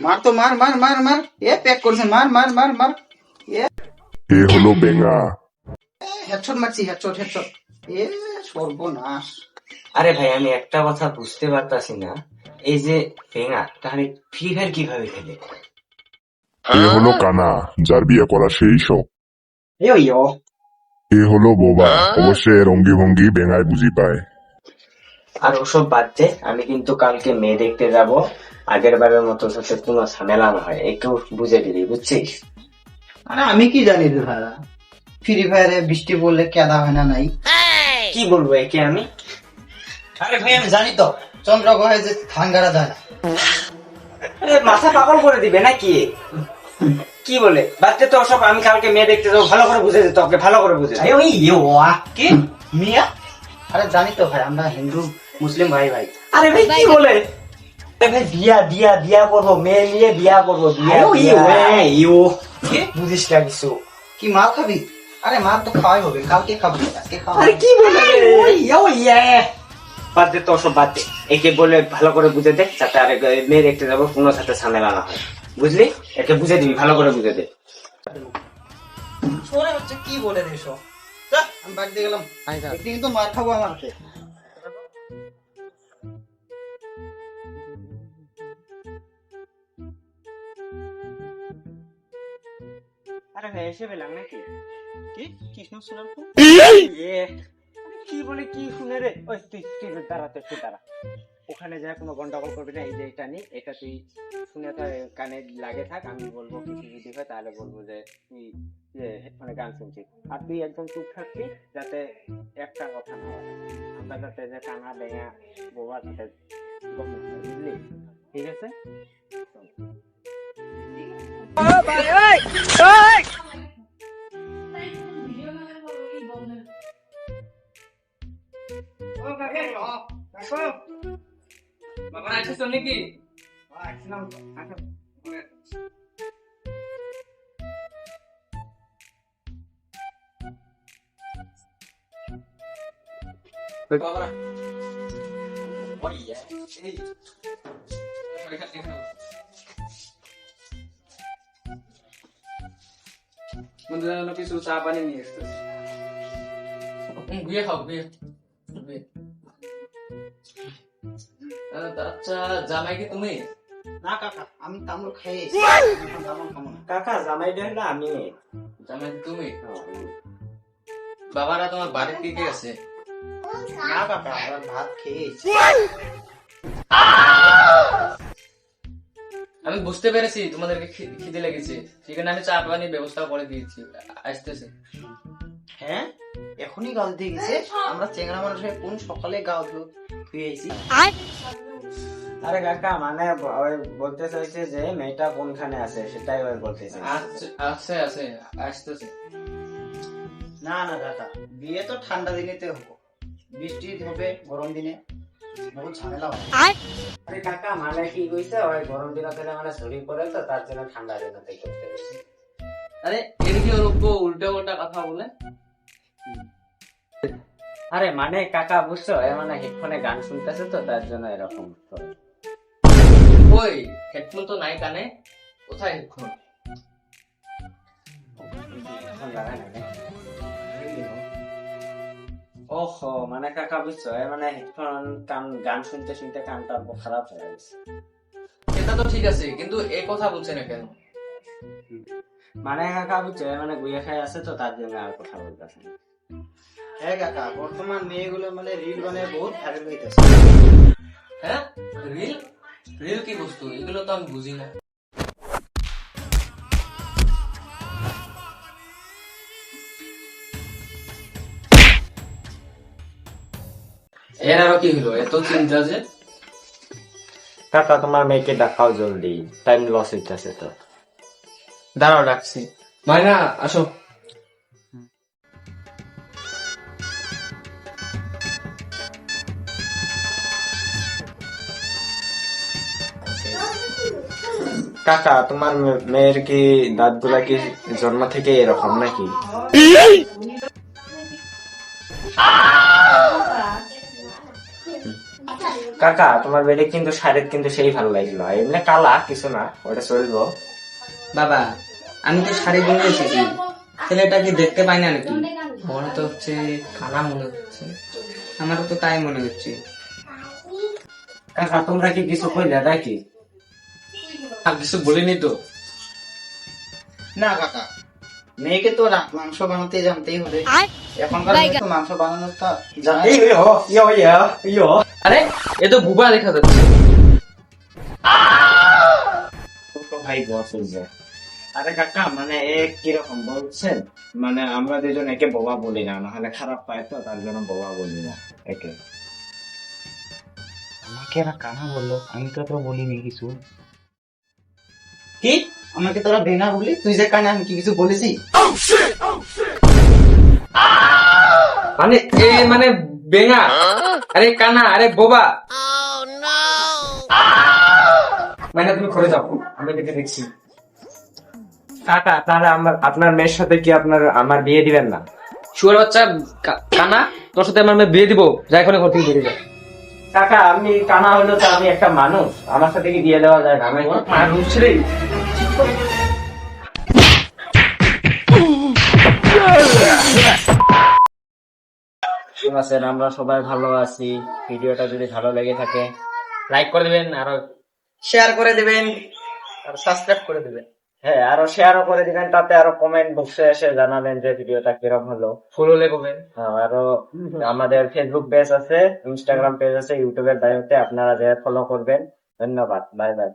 মার তো মার মার মার মার। এ প্যাক করছে মার মার মার মার। এ। এ হলো বেঙ্গা হেডশট মারছি হেডশট হেডশট এ সর্বনাশ। আরে ভাই আমি একটা কথা বুঝতে পারতাছি না। এই যে ফেঙা তাহলে ফ্রি ফায়ার কীভাবে খেলে? এ হলো কানা যার বিয়ে করা সেই শখ। এ ওই ও। এ হলো বোবা অবশ্যই এর অঙ্গি ভঙ্গি বেঙ্গায় বুঝি পায়। আর ওসব বাদ দে আমি কিন্তু কালকে মেয়ে দেখতে যাব। আগের বারের মতো সাথে কোনো ঝামেলা না হয়। একটু বুঝে দিবি বুঝছিস? আরে আমি কি জানি রে ভাড়া? ফ্রি ফায়ারে বৃষ্টি পড়লে কেদা হয় না নাই? কি বলব একে আমি? আরে ভাই আমি জানি তো চন্দ্র কহে যে গাড়া যায় না। মাথা পাগল করে দিবে নাকি? কি বলে? বাচ্চা তো সব আমি কালকে মেয়ে দেখতে যাব ভালো করে বুঝে দিতে ওকে ভালো করে বুঝে ওই ইয়ে কি মিয়া? আরে জানি তো ভাই আমরা হিন্দু মুসলিম ভাই ভাই। আরে ভাই কি বলে? ভাই বিয়া বিয়া বিয়া করব মেয়ে নিয়ে বিয়া করব বিয়া ইউ কি? বুঝিস না কিছু। কি মাল খাবি? আরে মাল তো খাওয়াই হবে কালকে খাবি আজকে খাওয়া আরে কি বলে বাদ দে তো ওসব বাদ দে। একে বলে ভালো করে বুঝে দে যাতে আরে মেয়ে দেখতে যাব কোনো সাথে ঝামেলা না হয়। বুঝলি? একে বুঝে দিবি ভালো করে বুঝে দে। শোনে হচ্ছে কি বলে সব যা, আমি বাড়িতে গেলাম। একদিন তো মার খাব আমার আরে ভাই এসে পেলাম নাকি? কি? কৃষ্ণ সুনাম কি বলে কি শুনে রে? ওই তুই তুই দাঁড়াতে একটু দাঁড়া। ওখানে যা কোনো গন্ডগোল করবি না এই যে এটা নি এটা তুই শুনে তো কানে লাগে থাক আমি বলব কিছু যদি হয় তাহলে বলব যে তুই যে হেডফোনে গান শুনছিস আর তুই একদম চুপ থাকবি যাতে একটা কথা না হয়। আমরা যাতে যে কানা ডেঙা বোবা যাতে গম না হয়, বুঝলি ঠিক আছে বাবা আছিস তো নাকি বাবা ওই এই এখানে এখানে বন্ধুদের জন্য কিছু চা পানি নিয়ে এসতেছি খাও আহ, আচ্ছা জামাই কি তুমি? না কাকা আমি তামুল খাই তামুল খাব না। কাকা জামাই দেন না আমি জামাই তুমি? বাবারা তোমার বাড়ির কি কি আছে? না কাকা ভাত খেয়েছি আমি বুঝতে পেরেছি তোমাদেরকে খিদে লেগেছে সেখানে আমি চা পানির ব্যবস্থা করে দিয়েছি। আসতেছে। হ্যাঁ? এখনই গাল দিয়ে গেছে। আমরা চেংড়া মানুষের কোন সকালে গাও ধুয়েছি? আরে কাকা মানে ওই বলতে চাইছে যে মেয়েটা কোনখানে আছে সেটাই ওই বলতে আছে আছে আসতেছে। না না কাকা বিয়ে তো ঠান্ডা দিনেতে হব। বৃষ্টি হবে গরম দিনে। আরে কাকা মানে কি কইছে? ওই গরম দিনতে মানে শরীর পড়ে তো তার জন্য ঠান্ডা দিনতে করতে গেছে। আরে এদিকে ওর উপর উল্টো পাল্টা কথা বলে? আরে মানে কাকা বুঝছ? এ মানে হেডফোনে গান শুনতেছে তো তার জন্য এরকম। ওই হেডফোন তো নাই কানে। কোথায় হেডফোন? এখন লাগাই না? ওহো মানে কাকা বুঝছ? মানে হেডফোন কান গান শুনতে শুনতে কানটা খারাপ হয়ে গেছে। এটা তো ঠিক আছে কিন্তু এই কথা বলছে না কেন? মানে কাকা বুঝছ মানে গুয়ে খাই আছে তো তার জন্য আর কথা বলতেছে না। হ্যাঁ কাকা বর্তমান মেয়েগুলো মানে রিল বানায় বহুত ভাইরাল হইতেছে। হ্যাঁ? রিল রিল কি বস্তু? এগুলো তো আমি বুঝি না। এর আরও কি হলো? এত চিন্তা যে? কাকা তোমার মেয়েকে ডাকাও জলদি। টাইম লস হইতেছে তো। দাঁড়াও ডাকছি। মাইনা আসো। কাকা তোমার মে- মেয়ের কি দাঁতগুলা কি জন্ম থেকে এরকম নাকি? কাকা তোমার বেডে কিন্তু শাড়ির কিন্তু সেই ভালো লাগছিল। এমনি কালা কিছু না ওটা চলবো। বাবা আমি তো শাড়ি কিনে এসেছি। ছেলেটা কি দেখতে পাই না নাকি? মনে তো হচ্ছে কালা মনে হচ্ছে। আমারও তো তাই মনে হচ্ছে। কাকা তোমরা কি কিছু কইলে নাকি? আর কিছু বলিনি তো। না কাকা মেয়েকে তো মাংস বানাতে জানতেই হবে। এখনকার তো মাংস বানানোটা জানে না। আরে এ তো বুবা দেখা যাচ্ছে। ভাই বস আরে কাকা মানে এ কীরকম বলছেন? মানে আমরা দুজন একে বোবা বলি না নাহলে খারাপ পায় তো তার জন্য বোবা বলি না একে। আমাকে এরা কানা বলল আমি তো তো বলিনি কিছু। কি? আমাকে তোরা বেনা বললি? তুই যে কানে আমি কি কিছু বলেছি? মানে এ মানে বেঙা। আরে কানা আরে বোবা। মানে তুমি যাও আমি দেখে দেখছি। কাকা তাহলে আমার আপনার মেয়ের সাথে কি আপনার আমার বিয়ে দিবেন না? শুয়ার বাচ্চা কানা তোর সাথে আমার মেয়ে বিয়ে দিব। যাই এখানে ঘর থেকে বেরিয়ে যা কাকা আমি কানা হলো তো আমি একটা মানুষ। আমার সাথে কি বিয়ে দেওয়া যায়? না আমি মানুষ রে আছে আমরা সবাই ভালো আছি। ভিডিওটা যদি ভালো লেগে থাকে লাইক করে দিবেন আর শেয়ার করে দিবেন আর সাবস্ক্রাইব করে দিবেন। হ্যাঁ আরও শেয়ারও করে দিবেন তাতে আরও কমেন্ট বক্সে এসে জানাবেন যে ভিডিওটা কীরকম হলো। ফলো লেগোবেন হ্যাঁ, আরও আমাদের ফেসবুক পেজ আছে ইনস্টাগ্রাম পেজ আছে ইউটিউবের দায়িত্বে আপনারা যে ফলো করবেন। ধন্যবাদ বাই বাই